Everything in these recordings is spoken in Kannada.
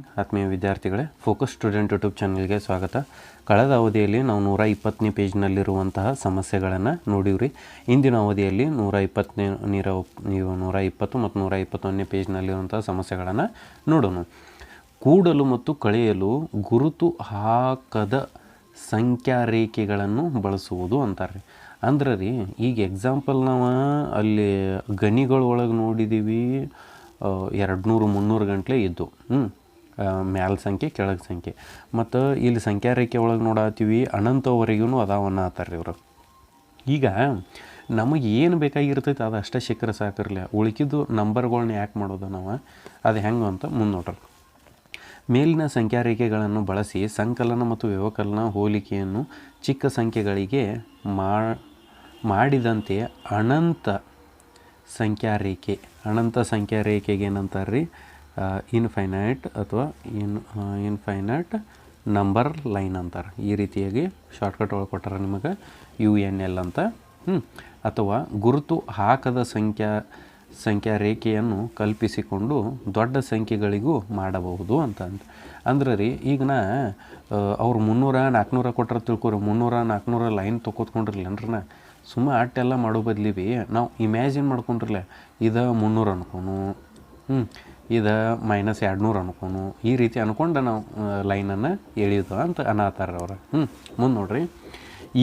ಮಾರ್ನಿಂಗ್ ಆತ್ಮೀಯ ವಿದ್ಯಾರ್ಥಿಗಳೇ ಫೋಕಸ್ ಸ್ಟೂಡೆಂಟ್ ಯೂಟ್ಯೂಬ್ ಚಾನಲ್ಗೆ ಸ್ವಾಗತ. ಕಳೆದ ಅವಧಿಯಲ್ಲಿ ನಾವು ನೂರ ಇಪ್ಪತ್ತನೇ ಪೇಜ್ನಲ್ಲಿರುವಂತಹ ಸಮಸ್ಯೆಗಳನ್ನು ನೋಡಿವ್ರಿ. ಇಂದಿನ ಅವಧಿಯಲ್ಲಿ ನೂರ ಇಪ್ಪತ್ತನೇ ನೀರ ನೂರ ಇಪ್ಪತ್ತು ಮತ್ತು ನೂರ ಇಪ್ಪತ್ತೊಂದನೇ ಪೇಜ್ನಲ್ಲಿರುವಂತಹ ಸಮಸ್ಯೆಗಳನ್ನು ನೋಡೋಣ. ಕೂಡಲು ಮತ್ತು ಕಳೆಯಲು ಗುರುತು ಹಾಕದ ಸಂಖ್ಯಾ ರೇಖೆಗಳನ್ನು ಬಳಸುವುದು ಅಂತಾರೆ ಅಂದ್ರೆ ರೀ, ಈಗ ಎಕ್ಸಾಂಪಲ್ ನಾವು ಅಲ್ಲಿ ಗಣಿಗಳೊಳಗೆ ನೋಡಿದ್ದೀವಿ ಎರಡು ನೂರು ಮುನ್ನೂರು ಗಂಟ್ಲೆ ಇದ್ದು ಹ್ಞೂ ಮ್ಯಾಲ ಸಂಖ್ಯೆ, ಕೆಳಗೆ ಸಂಖ್ಯೆ. ಮತ್ತು ಇಲ್ಲಿ ಸಂಖ್ಯಾ ರೇಖೆ ಒಳಗೆ ನೋಡತ್ತೀವಿ ಅನಂತವರೆಗೂ ಅದಾವನ್ನ ಆತಾರೆ ಇವರು. ಈಗ ನಮಗೆ ಏನು ಬೇಕಾಗಿರ್ತೈತೆ ಅದು ಅಷ್ಟೇ ಶಿಖರ ಸಾಕಿರಲಿ. ಉಳಿಕಿದ್ದು ನಂಬರ್ಗಳನ್ನ ಯಾಕೆ ಮಾಡೋದು ನಾವು? ಅದು ಹೆಂಗೆ ಅಂತ ಮುಂದೆ ಮೇಲಿನ ಸಂಖ್ಯಾ ರೇಖೆಗಳನ್ನು ಬಳಸಿ ಸಂಕಲನ ಮತ್ತು ವ್ಯವಕಲನ ಹೋಲಿಕೆಯನ್ನು ಚಿಕ್ಕ ಸಂಖ್ಯೆಗಳಿಗೆ ಮಾಡಿದಂತೆ ಅನಂತ ಸಂಖ್ಯಾ ರೇಖೆ ಅನಂತ ಸಂಖ್ಯಾ ರೇಖೆಗೆ ಏನಂತಾರೆ ರೀ ಇನ್ಫೈನೈಟ್ ಅಥವಾ ಇನ್ ಇನ್ಫೈನೈಟ್ ನಂಬರ್ ಲೈನ್ ಅಂತಾರೆ. ಈ ರೀತಿಯಾಗಿ ಶಾರ್ಟ್ಕಟ್ ಒಳಗೆ ಕೊಟ್ಟಾರೆ ನಿಮಗೆ ಯು ಎನ್ ಎಲ್ ಅಂತ. ಹ್ಞೂ ಅಥವಾ ಗುರುತು ಹಾಕದ ಸಂಖ್ಯಾ ಸಂಖ್ಯಾ ರೇಖೆಯನ್ನು ಕಲ್ಪಿಸಿಕೊಂಡು ದೊಡ್ಡ ಸಂಖ್ಯೆಗಳಿಗೂ ಮಾಡಬಹುದು ಅಂತ ಅಂದ್ರೆ ರೀ, ಈಗ ನಾ ಅವ್ರು ಮುನ್ನೂರ ನಾಲ್ಕುನೂರ ಕೊಟ್ಟರೆ ತಿಳ್ಕೊರಿ. ಮುನ್ನೂರ ನಾಲ್ಕುನೂರ ಲೈನ್ ತೊಗೊತ್ಕೊಂಡಿರ್ಲೇನ್ರಿ ನಾ? ಸುಮ್ಮ ಅಟ್ಟೆಲ್ಲ ಮಾಡೋ ಬದ್ಲಿ ನಾವು ಇಮ್ಯಾಜಿನ್ ಮಾಡ್ಕೊಂಡ್ರಲ್ಲ ಇದು ಮುನ್ನೂರು ಅನ್ಕೊನು. ಹ್ಞೂ ಇದು ಮೈನಸ್ ಎರಡು ನೂರು ಅನ್ಕೊನು. ಈ ರೀತಿ ಅನ್ಕೊಂಡು ನಾವು ಲೈನನ್ನು ಎಳಿಯುತ್ತ ಅಂತ ಅನ್ನತಾರ ಅವ್ರು ಹ್ಞೂ ಮುಂದೆ ನೋಡ್ರಿ.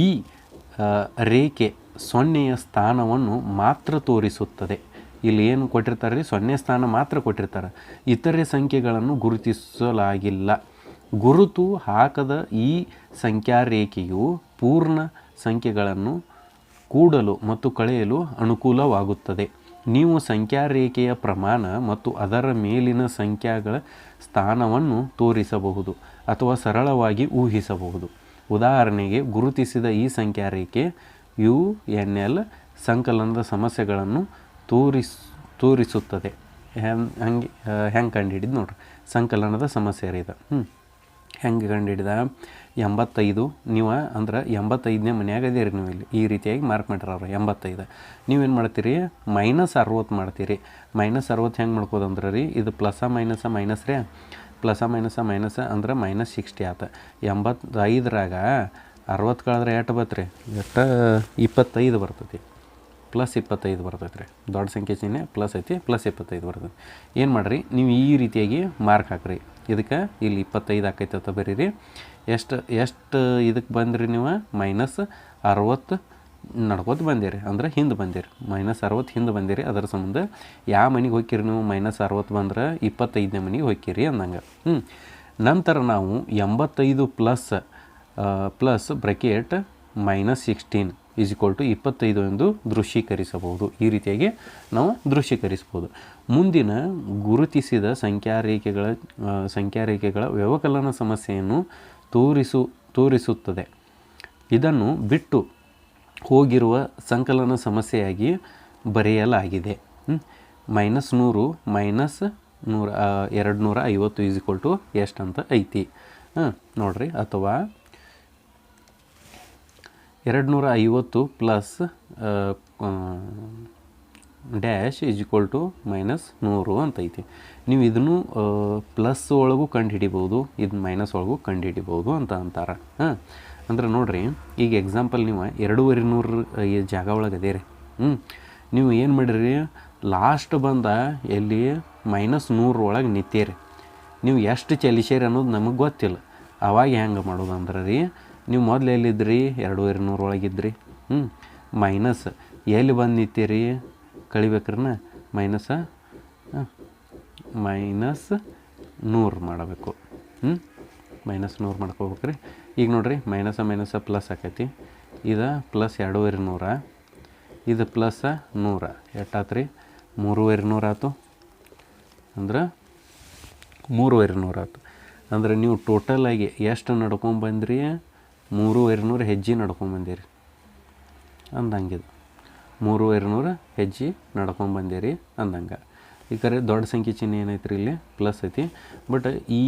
ಈ ರೇಖೆ ಸೊನ್ನೆಯ ಸ್ಥಾನವನ್ನು ಮಾತ್ರ ತೋರಿಸುತ್ತದೆ. ಇಲ್ಲಿ ಏನು ಕೊಟ್ಟಿರ್ತಾರೆ ರೀ? ಸೊನ್ನೆ ಸ್ಥಾನ ಮಾತ್ರ ಕೊಟ್ಟಿರ್ತಾರೆ. ಇತರೆ ಸಂಖ್ಯೆಗಳನ್ನು ಗುರುತಿಸಲಾಗಿಲ್ಲ. ಗುರುತು ಹಾಕದ ಈ ಸಂಖ್ಯಾ ರೇಖೆಯು ಪೂರ್ಣ ಸಂಖ್ಯೆಗಳನ್ನು ಕೂಡಲು ಮತ್ತು ಕಳೆಯಲು ಅನುಕೂಲವಾಗುತ್ತದೆ. ನೀವು ಸಂಖ್ಯಾ ರೇಖೆಯ ಪ್ರಮಾಣ ಮತ್ತು ಅದರ ಮೇಲಿನ ಸಂಖ್ಯಾಗಳ ಸ್ಥಾನವನ್ನು ತೋರಿಸಬಹುದು ಅಥವಾ ಸರಳವಾಗಿ ಊಹಿಸಬಹುದು. ಉದಾಹರಣೆಗೆ, ಗುರುತಿಸಿದ ಈ ಸಂಖ್ಯಾ ರೇಖೆ ಯು ಎನ್ ಎಲ್ ಸಂಕಲನದ ಸಮಸ್ಯೆಗಳನ್ನು ತೋರಿಸ್, ತೋರಿಸುತ್ತದೆ. ಹೆಂಗೆ ಹೆಂಗೆ ಹೆಂಗೆ ಕಂಡುಹಿಡಿದು ನೋಡ್ರಿ. ಸಂಕಲನದ ಸಮಸ್ಯೆ ರೀ ಇದು. ಹ್ಞೂ ಹೆಂಗೆ ಕಂಡುಹಿಡಿದ ಎಂಬತ್ತೈದು. ನೀವು ಅಂದ್ರೆ ಎಂಬತ್ತೈದನೇ ಮನ್ಯಾಗ ಅದೇರಿ ನೀವು ಇಲ್ಲಿ. ಈ ರೀತಿಯಾಗಿ ಮಾರ್ಕ್ ಮಾಡ್ಯಾರ ಅವ್ರು, ಎಂಬತ್ತೈದು. ನೀವೇನು ಮಾಡ್ತೀರಿ? ಮೈನಸ್ ಅರವತ್ತು ಮಾಡ್ತೀರಿ. ಮೈನಸ್ ಅರವತ್ತು ಹೆಂಗೆ ಮಾಡ್ಕೋದಂದ್ರೆ ರೀ, ಇದು ಪ್ಲಸ ಮೈನಸ ಮೈನಸ್ ರೀ. ಪ್ಲಸ ಮೈನಸ ಮೈನಸ್ ಅಂದ್ರೆ ಮೈನಸ್ ಸಿಕ್ಸ್ಟಿ ಆತ. ಎಂಬತ್ತೈದರಾಗ ಅರವತ್ತು ಕಳೆದ್ರೆ ಎಷ್ಟು ಬತ್ತು ರೀ ಎಷ್ಟು? ಇಪ್ಪತ್ತೈದು ಬರ್ತೈತಿ. ಪ್ಲಸ್ ಇಪ್ಪತ್ತೈದು ಬರ್ತೈತೆ ರೀ ದೊಡ್ಡ ಸಂಖ್ಯೆ ಚಿಹ್ನೆ ಪ್ಲಸ್ ಐತಿ ಪ್ಲಸ್ ಇಪ್ಪತ್ತೈದು ಬರ್ತೈತಿ. ಏನು ಮಾಡಿರಿ? ನೀವು ಈ ರೀತಿಯಾಗಿ ಮಾರ್ಕ್ ಹಾಕ್ರಿ. ಇದಕ್ಕೆ ಇಲ್ಲಿ ಇಪ್ಪತ್ತೈದು ಆಕೈತೆ ಅಂತ ಬರೀರಿ. ಎಷ್ಟು ಎಷ್ಟು ಇದಕ್ಕೆ ಬಂದ್ರಿ ನೀವು? ಮೈನಸ್ ಅರವತ್ತು ನಡ್ಕೋತ ಬಂದಿರಿ. ಅಂದ್ರೆ ಹಿಂದೆ ಬಂದಿರಿ. ಮೈನಸ್ ಅರವತ್ತು ಹಿಂದೆ ಬಂದಿರಿ. ಅದರ ಸಂಬಂಧ ಯಾವ ಮನೆಗೆ ಹೋಗ್ಕಿರಿ ನೀವು? ಮೈನಸ್ ಅರವತ್ತು ಬಂದ್ರೆ ಇಪ್ಪತ್ತೈದನೇ ಮನೆಗೆ ಹೋಗ್ಕಿರಿ ಅಂದಂಗೆ. ಹ್ಞೂ ನಂತರ ನಾವು ಎಂಬತ್ತೈದು plus plus bracket minus sixteen is equal to ಇಪ್ಪತ್ತೈದು ಎಂದು ದೃಶ್ಯೀಕರಿಸಬಹುದು. ಈ ರೀತಿಯಾಗಿ ನಾವು ದೃಶ್ಯೀಕರಿಸ್ಬೋದು ಮುಂದಿನ ಗುರುತಿಸಿದ ಸಂಖ್ಯಾರೇಖೆಗಳ ಸಂಖ್ಯಾರೇಖೆಗಳ ವ್ಯವಕಲನ ಸಮಸ್ಯೆಯನ್ನು ತೋರಿಸು, ತೋರಿಸುತ್ತದೆ. ಇದನ್ನು ಬಿಟ್ಟು ಹೋಗಿರುವ ಸಂಕಲನ ಸಮಸ್ಯೆಯಾಗಿ ಬರೆಯಲಾಗಿದೆ. ಮೈನಸ್ ನೂರು, ಮೈನಸ್ ನೂರ ಎರಡು ನೂರ ಐವತ್ತು ಈಸ್ ಈಕ್ವಲ್ ಟು ಎಷ್ಟು ಅಂತ ಐತಿ. ನೋಡಿರಿ, ಅಥವಾ ಎರಡು ನೂರ ಐವತ್ತು plus dash is equal to minus ನೂರು ಅಂತೈತಿ. ನೀವು ಇದನ್ನು ಪ್ಲಸ್ ಒಳಗೂ ಕಂಡು ಹಿಡಿಬೋದು ಇದು ಮೈನಸ್ ಒಳಗೂ ಕಂಡು ಹಿಡಿಬೋದು ಅಂತ ಅಂತಾರೆ. ಹಾಂ? ಅಂದ್ರೆ ನೋಡಿರಿ, ಈಗ ಎಕ್ಸಾಂಪಲ್ ನೀವು ಎರಡೂವರೆ ನೂರು ಜಾಗ ಒಳಗೆ ಅದೇ ರೀ ಹ್ಞೂ ನೀವು ಏನು ಮಾಡಿರಿ? ಲಾಸ್ಟ್ ಬಂದ ಎಲ್ಲಿ? ಮೈನಸ್ ನೂರು ಒಳಗೆ ನಿಂತೀರಿ. ನೀವು ಎಷ್ಟು ಚಲಿಸೇರಿ ಅನ್ನೋದು ನಮಗೆ ಗೊತ್ತಿಲ್ಲ. ಅವಾಗ ಹೆಂಗೆ ಮಾಡೋದು ಅಂದ್ರೆ ರೀ ನೀವು ಮೊದಲು ಎಲ್ಲಿದ್ರಿ? ಎರಡು ಇರುನೂರು ಒಳಗಿದ್ರಿ. ಹ್ಞೂ ಮೈನಸ್ ಎಲ್ಲಿ ಬಂದು ನಿಂತೀರಿ? ಕಳಿಬೇಕ್ರನ? ಮೈನಸ ಮೈನಸ್ ನೂರು ಮಾಡಬೇಕು. ಹ್ಞೂ ಮೈನಸ್ ನೂರು ಮಾಡ್ಕೋಬೇಕ್ರಿ. ಈಗ ನೋಡಿರಿ, ಮೈನಸ ಮೈನಸ ಪ್ಲಸ್ ಆಕೈತಿ. ಇದು ಪ್ಲಸ್ ಎರಡೂವರೆ ನೂರ. ಇದು ಪ್ಲಸ್ ನೂರ. ಎಷ್ಟಾತು ರೀ ಮೂರುವರೆ ನೂರು ಆಯ್ತು ಅಂದ್ರೆ ಮೂರುವರೆ ನೂರು ಆಯ್ತು ಅಂದ್ರೆ ನೀವು ಟೋಟಲಾಗಿ ಎಷ್ಟು ನಡ್ಕೊಂಬಂದ್ರಿ ಮೂರುವರೆ ನೂರು ಹೆಜ್ಜೆ ನಡ್ಕೊಂಬಂದೇರಿ ಅಂದಂಗಿದು ಮೂರುವರೆ ನೂರು ಹೆಜ್ಜೆ ನಡ್ಕೊಂಬಂದೇರಿ ಅಂದಂಗೆ. ಈ ಕರೆ ದೊಡ್ಡ ಸಂಖ್ಯೆ ಚಿಹ್ನೆ ಏನೈತ್ರಿ ಇಲ್ಲಿ? ಪ್ಲಸ್ ಐತಿ. ಬಟ್ ಈ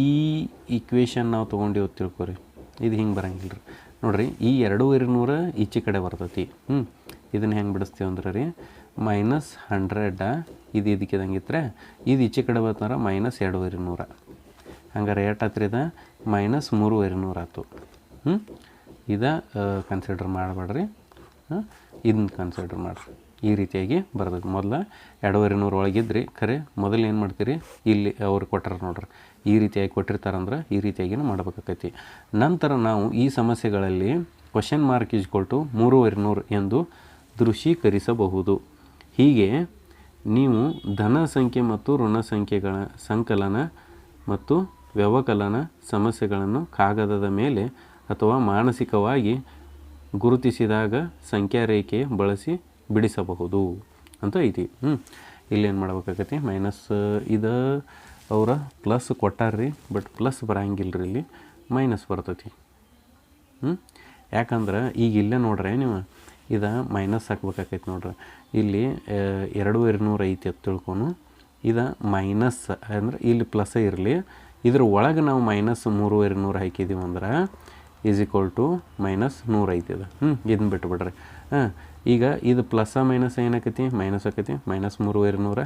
ಈಕ್ವೇಷನ್ ನಾವು ತೊಗೊಂಡು ತಿಳ್ಕೊರಿ. ಇದು ಹಿಂಗೆ ಬರಂಗಿಲ್ಲ ರೀ ನೋಡಿರಿ, ಈ ಎರಡೂವರೆ ನೂರು ಈಚೆ ಕಡೆ ಬರ್ತೈತಿ. ಹ್ಞೂ ಇದನ್ನು ಹೆಂಗೆ ಬಿಡಿಸ್ತೀವಿ ಅಂದ್ರೆ ರೀ ಮೈನಸ್ ಹಂಡ್ರೆಡ ಇದು ಇದಕ್ಕೆ ಇದಂಗಿದ್ರೆ ಇದು ಈಚೆ ಕಡೆ ಬರ್ತಾರೆ ಮೈನಸ್ ಎರಡೂವರೆ ನೂರ ಹಂಗಾರೆ ಏಟ್ ಆತ್ರಿ ಇದು? ಮೈನಸ್ ಮೂರುವರೆ ನೂರು ಆಯ್ತು ಹ್ಞೂ ಇದು ಕನ್ಸಿಡರ್ ಮಾಡಬೇಡ್ರಿ. ಇದನ್ನ ಕನ್ಸಿಡರ್ ಮಾಡಿರಿ. ಈ ರೀತಿಯಾಗಿ ಬರ್ತದೆ ಮೊದಲು ಎರಡೂವರೆ ನೂರು ಒಳಗಿದ್ರಿ ಖರೆ, ಮೊದಲು ಏನು ಮಾಡ್ತೀರಿ? ಇಲ್ಲಿ ಅವ್ರು ಕೊಟ್ಟಾರ ನೋಡ್ರಿ. ಈ ರೀತಿಯಾಗಿ ಕೊಟ್ಟಿರ್ತಾರಂದ್ರೆ ಈ ರೀತಿಯಾಗಿನೂ ಮಾಡ್ಬೇಕಾಕೈತಿ. ನಂತರ ನಾವು ಈ ಸಮಸ್ಯೆಗಳಲ್ಲಿ ಕ್ವಶನ್ ಮಾರ್ಕ್ ಈಸ್ ಟು ಮೂರುವರೆ ನೂರು ಎಂದು ದೃಶ್ಯೀಕರಿಸಬಹುದು. ಹೀಗೆ ನೀವು ಧನ ಸಂಖ್ಯೆ ಮತ್ತು ಋಣ ಸಂಖ್ಯೆಗಳ ಸಂಕಲನ ಮತ್ತು ವ್ಯವಕಲನ ಸಮಸ್ಯೆಗಳನ್ನು ಕಾಗದದ ಮೇಲೆ ಅಥವಾ ಮಾನಸಿಕವಾಗಿ ಗುರುತಿಸಿದಾಗ ಸಂಖ್ಯಾ ರೇಖೆ ಬಳಸಿ ಬಿಡಿಸಬಹುದು ಅಂತ ಐತಿ. ಹ್ಞೂ ಇಲ್ಲೇನು ಮಾಡ್ಬೇಕಾಗತ್ತೆ? ಮೈನಸ್ ಇದು ಅವರ ಪ್ಲಸ್ ಕೊಟ್ಟಾರ್ರಿ ಬಟ್ ಪ್ಲಸ್ ಬರಂಗಿಲ್ಲ ರೀ ಇಲ್ಲಿ. ಮೈನಸ್ ಬರ್ತೈತಿ. ಹ್ಞೂ ಯಾಕಂದ್ರೆ ಈಗ ಇಲ್ಲೇ ನೋಡ್ರಿ ನೀವು, ಇದು ಮೈನಸ್ ಹಾಕ್ಬೇಕಾಕೈತಿ ನೋಡ್ರಿ. ಇಲ್ಲಿ ಎರಡು ಎರಡೂವರೆ ನೂರು ಐತಿ ಅಂತ ತಿಳ್ಕೊನು. ಇದು ಮೈನಸ್ ಅಂದ್ರೆ ಇಲ್ಲಿ ಪ್ಲಸ್ ಇರಲಿ. ಇದ್ರ ಒಳಗೆ ನಾವು ಮೈನಸ್ ಮೂರು ನೂರು ಹಾಕಿದ್ದೀವಿ ಅಂದ್ರೆ ಈಸ್ ಈಕ್ವಲ್ ಟು ಮೈನಸ್ ನೂರು ಐತಿ ಇದು ಹ್ಞೂ ಇದನ್ನ ಬಿಟ್ಬಿಡ್ರಿ. ಹಾಂ, ಈಗ ಇದು ಪ್ಲಸ್ ಮೈನಸ್ ಏನಾಕೈತಿ? ಮೈನಸ್ ಆಕೈತಿ. ಮೈನಸ್ ಮೂರುವರೆ ನೂರ.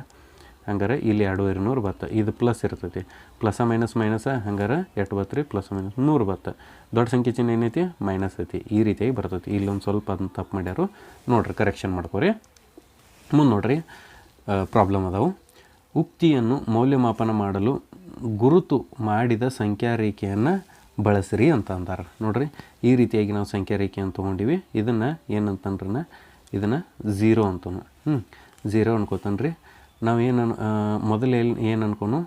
ಹಂಗಾರೆ ಇಲ್ಲಿ ಎರಡು ನೂರು ಬತ್ತ. ಇದು ಪ್ಲಸ್ ಇರ್ತೈತಿ. ಪ್ಲಸ್ ಮೈನಸ್ ಮೈನಸ್ ಹಂಗಾರೆ ಎಟ್ಟು ರೀ ಪ್ಲಸ್ ಮೈನಸ್ ನೂರು ಬತ್ತ. ದೊಡ್ಡ ಸಂಖ್ಯೆ ಚಿಹ್ನೆ ಏನೈತಿ? ಮೈನಸ್ ಐತಿ. ಈ ರೀತಿಯಾಗಿ ಬರ್ತೈತಿ. ಇಲ್ಲೊಂದು ಸ್ವಲ್ಪ ಅದನ್ನ ತಪ್ಪು ಮಾಡ್ಯಾರು. ನೋಡ್ರಿ ಕರೆಕ್ಷನ್ ಮಾಡ್ಕೋರಿ. ಮುಂದೆ ನೋಡ್ರಿ. ಪ್ರಾಬ್ಲಮ್ ಅದಾವು. ಉಕ್ತಿಯನ್ನು ಮೌಲ್ಯಮಾಪನ ಮಾಡಲು ಗುರುತು ಮಾಡಿದ ಸಂಖ್ಯಾ ರೇಖೆಯನ್ನು ಬಳಸಿರಿ ಅಂತ ಅಂದಾರೆ. ನೋಡ್ರಿ, ಈ ರೀತಿಯಾಗಿ ನಾವು ಸಂಖ್ಯಾ ರೇಖೆಯನ್ನು ತೊಗೊಂಡಿವಿ. ಇದನ್ನು ಏನಂತಂದ್ರೆ ಇದನ್ನು ಝೀರೋ ಅಂತನು. ಹ್ಞೂ ಝೀರೋ ಅನ್ಕೋತಾನ್ರಿ. ನಾವು ಏನು ಮೊದಲು ಎಲ್ಲಿ ಏನು ಅನ್ಕೊನು,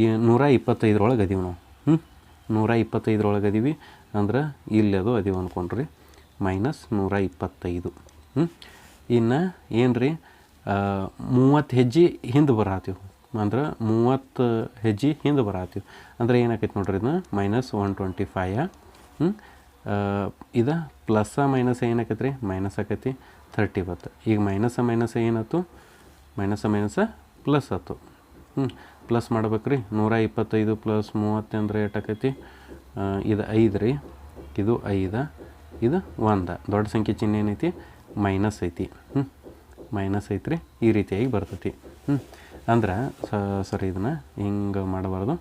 ಈ ನೂರ ಇಪ್ಪತ್ತೈದರೊಳಗೆ ಅದೀವಿ ನಾವು. ಹ್ಞೂ ನೂರ ಇಪ್ಪತ್ತೈದರೊಳಗೆ ಅದೀವಿ ಅಂದ್ರೆ ಇಲ್ಲಿ ಅದು ಅದೀವಿ ಅನ್ಕೊಂಡ್ರಿ. ಮೈನಸ್ ನೂರ ಇಪ್ಪತ್ತೈದು. ಹ್ಞೂ ಇನ್ನು ಏನು ರೀ ಮೂವತ್ತು ಹೆಜ್ಜೆ ಹಿಂದೆ ಬರತ್ತೀವಿ ಅಂದ್ರೆ ಮೂವತ್ತು ಹೆಜ್ಜೆ ಹಿಂದೆ ಬರತ್ತೀವಿ ಅಂದ್ರೆ ಏನಾಕೈತಿ ನೋಡ್ರಿ ಇದನ್ನ? ಮೈನಸ್ ಒನ್ ಟ್ವೆಂಟಿ ಫೈಯ ಇದು ಪ್ಲಸ್ಸ ಮೈನಸ್ ಏನಾಕೈತಿ ರೀ ಮೈನಸ್ ಆಕೈತಿ ಥರ್ಟಿ ಬತ್ತು ಈಗ ಮೈನಸ್ ಮೈನಸ್ ಏನಾಯ್ತು? ಮೈನಸ್ ಮೈನಸ್ ಪ್ಲಸ್ ಆಯ್ತು. ಹ್ಞೂ ಪ್ಲಸ್ ಮಾಡ್ಬೇಕು ರೀ ನೂರ ಇಪ್ಪತ್ತೈದು ಪ್ಲಸ್ ಮೂವತ್ತು ಅಂದರೆ ಎಷ್ಟಾಕೈತಿ ಇದು ಐದು ರೀ. ಇದು ಐದು. ಇದು ಒಂದು. ದೊಡ್ಡ ಸಂಖ್ಯೆ ಚಿಹ್ನೆ ಏನೈತಿ? ಮೈನಸ್ ಐತಿ. ಹ್ಞೂ ಮೈನಸ್ ಐತ್ರಿ. ಈ ರೀತಿಯಾಗಿ ಬರ್ತೈತಿ. ಹ್ಞೂ ಅಂದ್ರೆ ಸರಿ, ಇದನ್ನ ಹಿಂಗೆ ಮಾಡಬಾರ್ದು.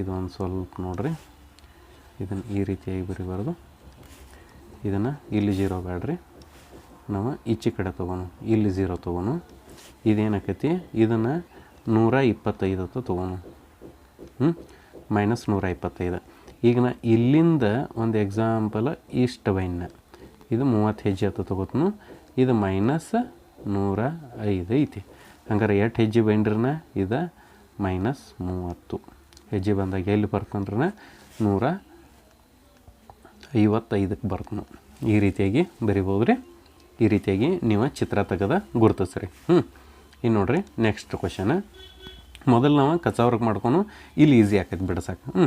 ಇದು ಒಂದು ಸ್ವಲ್ಪ ನೋಡ್ರಿ. ಇದನ್ನು ಈ ರೀತಿಯಾಗಿ ಬರಿಬಾರ್ದು. ಇದನ್ನು ಇಲ್ಲಿ ಜೀರೋ ಬೇಡ್ರಿ ನಾವು ಈಚೆ ಕಡೆ ತೊಗೋನು ಇಲ್ಲಿ ಜೀರೋ ತೊಗೋನು ಇದೇನಾಕೈತಿ? ಇದನ್ನು ನೂರ ಇಪ್ಪತ್ತೈದು ಅಂತ ತೊಗೋನು ಹ್ಞೂ ಮೈನಸ್ ನೂರ ಇಪ್ಪತ್ತೈದು. ಈಗ ನಾ ಇಲ್ಲಿಂದ ಒಂದು ಎಕ್ಸಾಂಪಲ್ ಈಸ್ಟ್ ವೈನ್ ಇದು ಮೂವತ್ತು ಹೆಜ್ಜೆ ಅಂತ ತೊಗೋತನು. ಇದು ಮೈನಸ್ ನೂರ ಐದು ಐತಿ. ಹಂಗಾರೆ ಎಷ್ಟು ಹೆಜ್ಜೆ ಬಂದ್ರನ? ಇದು ಮೈನಸ್ ಮೂವತ್ತು. ಹೆಜ್ಜೆ ಬಂದಾಗ ಎಲ್ಲಿ ಬರ್ತಂದ್ರನ ನೂರ ಐವತ್ತೈದಕ್ಕೆ ಬರ್ತನು. ಈ ರೀತಿಯಾಗಿ ಬರಿಬೋದು ರೀ ಈ ರೀತಿಯಾಗಿ ನೀವು ಚಿತ್ರ ತೆಗೆದ ಗುರುತಿಸ್ರಿ. ಹ್ಞೂ ಇನ್ನು ನೋಡ್ರಿ ನೆಕ್ಸ್ಟ್ ಕ್ವಶನ್ ಮೊದಲು ನಾವು ಕಚಾವ್ರಿಗೆ ಮಾಡ್ಕೊಂಡು ಇಲ್ಲಿ ಈಸಿ ಆಕೈತಿ ಬಿಡ್ಸಕ್ಕೆ ಹ್ಞೂ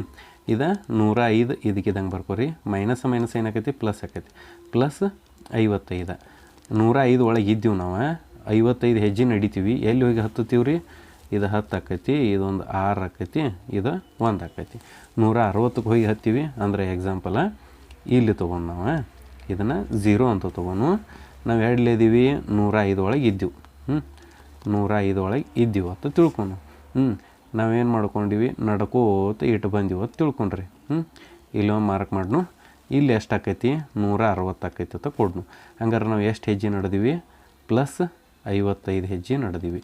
ಇದು ನೂರ ಐದು ಇದಕ್ಕಿದಂಗೆ ಬರ್ಕೋರಿ. ಮೈನಸ್ ಮೈನಸ್ ಏನಾಕೈತಿ? ಪ್ಲಸ್ ಆಕೈತಿ. ಪ್ಲಸ್ ಐವತ್ತೈದು. ನೂರ ಐದು ಒಳಗೆ ಇದ್ದೀವಿ ನಾವು. ಐವತ್ತೈದು ಹೆಜ್ಜೆ ನಡಿತೀವಿ. ಎಲ್ಲಿ ಹೋಗಿ ಹತ್ತುತ್ತೀವಿ ರೀ ಇದು ಹತ್ತು ಆಕೈತಿ ಇದೊಂದು ಆರು ಆಕೈತಿ ಇದು ಒಂದು ಆಕೈತಿ ನೂರ ಅರವತ್ತಕ್ಕೆ ಹೋಗಿ ಹತ್ತೀವಿ ಅಂದರೆ ಎಕ್ಸಾಂಪಲ ಇಲ್ಲಿ ತೊಗೊಂಡು ನಾವು. ಇದನ್ನು ಝೀರೋ ಅಂತ ತೊಗೊಂಡು ನಾವು ಎಡ್ಲಿದ್ದೀವಿ ನೂರ ಐದು ಒಳಗೆ ಇದ್ದೀವಿ. ಹ್ಞೂ ನೂರ ಒಳಗೆ ಇದ್ದೀವಿ ಅಂತ ತಿಳ್ಕೊಂಡು. ಹ್ಞೂ ನಾವೇನು ಮಾಡ್ಕೊಂಡಿವಿ? ನಡ್ಕೋತ ಇಟ್ಟು ಬಂದೀವಿ ಅಂತ ತಿಳ್ಕೊಂಡ್ರಿ. ಹ್ಞೂ ಇಲ್ಲೊಂದು ಮಾರ್ಕ್ ಮಾಡ್ನು. ಇಲ್ಲಿ ಎಷ್ಟು ಆಕೈತಿ ನೂರ ಅರವತ್ತು ಆಕೈತಿ ಅಂತ ಕೊಡ್ನು. ಹಂಗಾರೆ ನಾವು ಎಷ್ಟು ಹೆಜ್ಜೆ ನಡೆದೀವಿ? ಪ್ಲಸ್ ಐವತ್ತೈದು ಹೆಜ್ಜೆ ನಡೆದೀವಿ.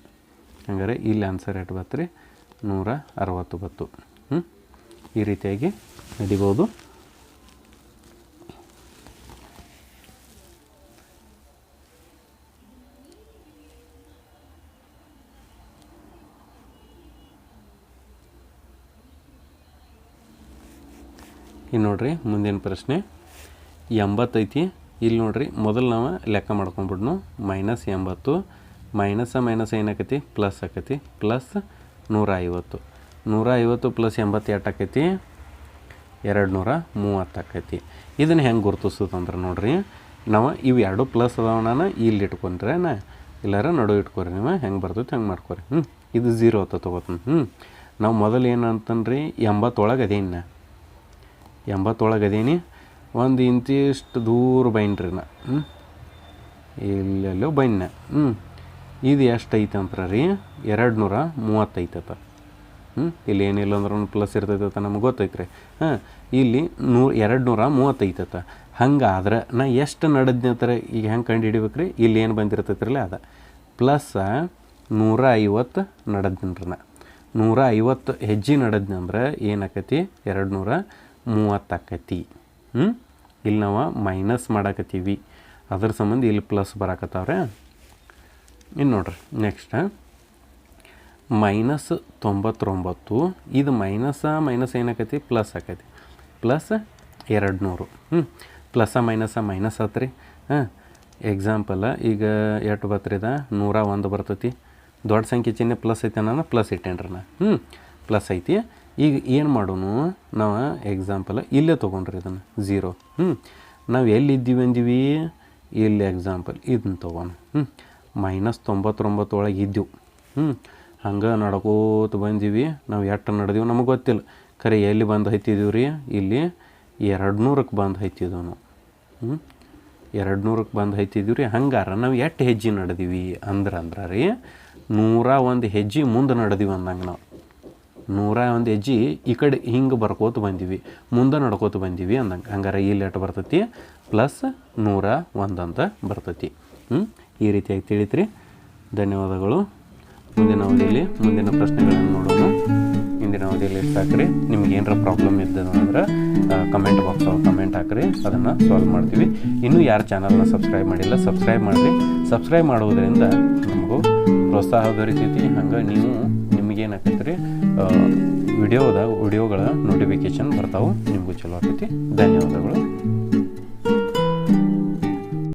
ಹಂಗಾರೆ ಇಲ್ಲಿ ಆನ್ಸರ್ ಎಷ್ಟು ಬತ್ತು ರೀ ನೂರ ಅರವತ್ತು ಬತ್ತು ಈ ರೀತಿಯಾಗಿ ನಡಿಬೋದು. ಇನ್ನು ನೋಡ್ರಿ, ಮುಂದಿನ ಪ್ರಶ್ನೆ. ಎಂಬತ್ತೈತಿ ಇಲ್ಲಿ ನೋಡ್ರಿ, ಮೊದಲು ನಾವು ಲೆಕ್ಕ ಮಾಡ್ಕೊಂಬಿಡ್ನು ಮೈನಸ್ ಎಂಬತ್ತು, ಮೈನಸ ಮೈನಸ್ ಏನಾಕೈತಿ? ಪ್ಲಸ್ ಆಕೈತಿ. ಪ್ಲಸ್ ನೂರ ಐವತ್ತು ನೂರ ಐವತ್ತು ಪ್ಲಸ್ ಎಂಬತ್ತು ಎಷ್ಟು ಆಕೈತಿ. ಎರಡು ನೂರ ಮೂವತ್ತು ಆಕೈತಿ. ಇದನ್ನು ಹೆಂಗೆ ಗುರುತಿಸೋದಂದ್ರೆ ನೋಡ್ರಿ, ನಾವು ಇವು ಎರಡು ಪ್ಲಸ್ ಅದಾವಣ ಇಲ್ಲಿ ಇಟ್ಕೊಂಡ್ರೆ ನಾ ಇಲ್ಲಾರ ನಡು ಇಟ್ಕೊರಿ ನೀವು. ಹೆಂಗೆ ಬರ್ತೈತೆ ಹೆಂಗೆ ಮಾಡ್ಕೊರಿ. ಹ್ಞೂ ಇದು ಝೀರೋ ಅಂತ ತೊಗೋತೀನಿ. ಹ್ಞೂ ನಾವು ಮೊದಲು ಏನು ಅಂತಂದ್ರಿ, ಎಂಬತ್ತೊಳಗೆ ಅದೇನ? ಎಂಬತ್ತೊಳಗೆ ಅದೀನಿ ಒಂದು ಇಂತಿಷ್ಟು ದೂರ ಬೈನ್ರಿ ನಾ. ಹ್ಞೂ ಇಲ್ಲೆಲ್ಲೋ ಬೈನ್ನ ಹ್ಞೂ ಇದು ಎಷ್ಟು ಐತೆ ಅಂತಾರೆ ರೀ ಎರಡು ನೂರ ಮೂವತ್ತೈತತ ಹ್ಞೂ ಇಲ್ಲಿ ಏನಿಲ್ಲ ಅಂದ್ರೆ ಪ್ಲಸ್ ಇರ್ತೈತೆ ಅಂತ ನಮ್ಗೆ ಗೊತ್ತೈತೆ ರೀ ಹಾಂ? ಇಲ್ಲಿ ನೂರು ಎರಡು ನೂರ ಮೂವತ್ತೈತತ್ತ ಹಂಗಾದ್ರೆ ನಾ ಎಷ್ಟು ನಡೆದ್ನಂತರ ಈಗ ಹೆಂಗೆ ಕಂಡು ಹಿಡಿಬೇಕು ರೀ ಇಲ್ಲಿ ಏನು ಬಂದಿರ್ತೈತ್ರಲ್ಲ ಅದ. ಪ್ಲಸ್ ನೂರ ಐವತ್ತು ನಡೆದ್ನಿ ನಾ. ನೂರ ಐವತ್ತು ಹೆಜ್ಜೆ ನಡೆದ್ನಂದ್ರೆ ಏನಾಕತಿ? ಎರಡು ನೂರ ಮೂವತ್ತಾಕತಿ ಹ್ಞೂ ಇಲ್ಲಿ ನಾವು ಮೈನಸ್ ಮಾಡಾಕತ್ತೀವಿ. ಅದ್ರ ಸಂಬಂಧ ಇಲ್ಲಿ ಪ್ಲಸ್ ಬರಾಕತ್ತಾವ್ರೆ. ಇನ್ನು ನೋಡ್ರಿ ನೆಕ್ಸ್ಟ್ ಮೈನಸ್ ತೊಂಬತ್ತೊಂಬತ್ತು, ಇದು ಮೈನಸ ಮೈನಸ್ ಏನಾಕೈತಿ ಪ್ಲಸ್ ಆಕೈತಿ ಪ್ಲಸ್ ಎರಡು ನೂರು ಹ್ಞೂ ಪ್ಲಸ್ಸ ಮೈನಸ ಮೈನಸ್ ಆತ್ರಿ. ಹಾಂ? ಎಕ್ಸಾಂಪಲ್ ಈಗ ಎಷ್ಟು ಬತ್ರಿದ ನೂರ ಒಂದು ಬರ್ತೈತಿ. ದೊಡ್ಡ ಸಂಖ್ಯೆ ಚಿಹ್ನೆ ಪ್ಲಸ್ ಐತೆ ನಾನು ಪ್ಲಸ್ ಇಟ್ಟೇನ್ರಿ ನಾ. ಹ್ಞೂ ಪ್ಲಸ್ ಐತಿ. ಈಗ ಏನು ಮಾಡೋನು? ನಾವು ಎಕ್ಸಾಂಪಲ್ ಇಲ್ಲೇ ತೊಗೊಂಡ್ರಿ ಇದನ್ನು ಝೀರೋ ಹ್ಞೂ ನಾವು ಎಲ್ಲಿದ್ದೀವಿ ಅಂದೀವಿ? ಇಲ್ಲಿ ಎಕ್ಸಾಂಪಲ್ ಇದನ್ನ ತೊಗೋಣ. ಹ್ಞೂ ಮೈನಸ್ ತೊಂಬತ್ತೊಂಬತ್ತು ಒಳಗೆ ಇದ್ದೀವಿ ಹ್ಞೂ ಹಂಗೆ ನಡ್ಕೋತ ಬಂದೀವಿ. ನಾವು ಎಷ್ಟು ನಡೆದೀವಿ ನಮಗೆ ಗೊತ್ತಿಲ್ಲ. ಖರೆ ಎಲ್ಲಿ ಬಂದು ಹೈತಿದ್ದೀವಿ ರೀ? ಇಲ್ಲಿ ಎರಡು ನೂರಕ್ಕೆ ಬಂದು ಹೈತಿದ್ದೀವಿ ನಾವು. ಹ್ಞೂ ಎರಡು ನೂರಕ್ಕೆ ಬಂದು ಹೈತಿದ್ದೀವಿ ರೀ. ಹಂಗಾರ ನಾವು ಎಷ್ಟು ಹೆಜ್ಜೆ ನಡೆದೀವಿ ಅಂದ್ರೆ ಅಂದ್ರೆ ರೀ, ನೂರ ಒಂದು ಹೆಜ್ಜೆ ಮುಂದೆ ನಡೆದೀವಿ ಅಂದಂಗೆ ನಾವು. ನೂರ ಒಂದು ಹೆಜ್ಜೆ ಈ ಕಡೆ ಹಿಂಗೆ ಬರ್ಕೋತ ಬಂದೀವಿ, ಮುಂದೆ ನಡ್ಕೋತ ಬಂದೀವಿ ಅಂದಂಗೆ. ಹಂಗಾರೆ ಈ ಲೆಟ್ ಬರ್ತೈತಿ ಪ್ಲಸ್ ನೂರ ಒಂದು ಅಂತ ಬರ್ತೈತಿ. ಹ್ಞೂ ಈ ರೀತಿಯಾಗಿ ತಿಳಿತ್ರಿ. ಧನ್ಯವಾದಗಳು. ಮುಂದಿನ ಅವಧಿಯಲ್ಲಿ ಮುಂದಿನ ಪ್ರಶ್ನೆಗಳನ್ನು ನೋಡೋಣ. ಇಂದಿನ ಅವಧಿಯಲ್ಲಿ ಹಾಕ್ರಿ. ನಿಮ್ಗೆ ಏನಾರ ಪ್ರಾಬ್ಲಮ್ ಇದ್ದು ಅಂದ್ರೆ ಕಮೆಂಟ್ ಬಾಕ್ಸ್ ಕಮೆಂಟ್ ಹಾಕ್ರಿ. ಅದನ್ನು ಸಾಲ್ವ್ ಮಾಡ್ತೀವಿ. ಇನ್ನೂ ಯಾರು ಚಾನಲ್ನ ಸಬ್ಸ್ಕ್ರೈಬ್ ಮಾಡಿಲ್ಲ ಸಬ್ಸ್ಕ್ರೈಬ್ ಮಾಡಿರಿ. ಸಬ್ಸ್ಕ್ರೈಬ್ ಮಾಡುವುದರಿಂದ ನಮಗೂ ಪ್ರೋತ್ಸಾಹ ದೊರೀತೈತಿ. ಹಂಗೆ ನೀವು ನಿಮಗೇನಾಗ್ತೈತೆ ರೀ ವಿಡಿಯೋದ ವಿಡಿಯೋಗಳ ನೋಟಿಫಿಕೇಶನ್ ಬರ್ತಾವೆ ನಿಮಗೂ ಚಲೋ ಆಗ್ತೈತಿ. ಧನ್ಯವಾದಗಳು.